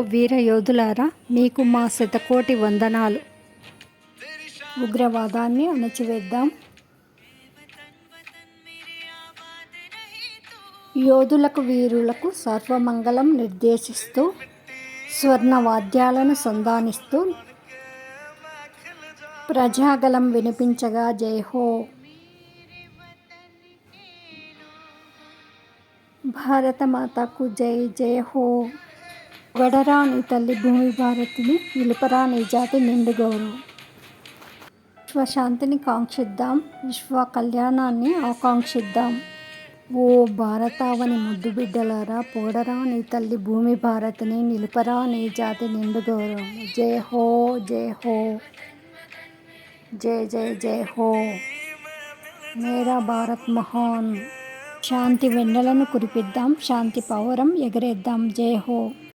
వీర యోధులారా మీకు మా శతకోటి వందనాలు. ఉగ్రవాదాన్ని అణచివేద్దాం. యోధులకు వీరులకు సర్వమంగళం నిర్దేశిస్తూ స్వర్ణ వాద్యాలను సంధానిస్తూ ప్రజాగలం వినిపించగా జై హో. భారతమాతకు జై జయ హో. గడరాని తల్లి భూమి భారతిని నిలుపరా నీ జాతి నిండు గౌరవం. విశ్వశాంతిని కాంక్షిద్దాం విశ్వ కళ్యాణాన్ని ఆకాంక్షిద్దాం. ఓ భారతావని ముద్దు బిడ్డలారా పోడరా నీ తల్లి భూమి భారతిని నిలుపరా నీ జాతి నిండు గౌరవం. జయ హో జయ హో. జయ జయ జయ హో. మేరా భారత్ మహాన్. శాంతి వెన్నెలను కురిపిద్దాం శాంతి పౌరం ఎగరేద్దాం. జై హో.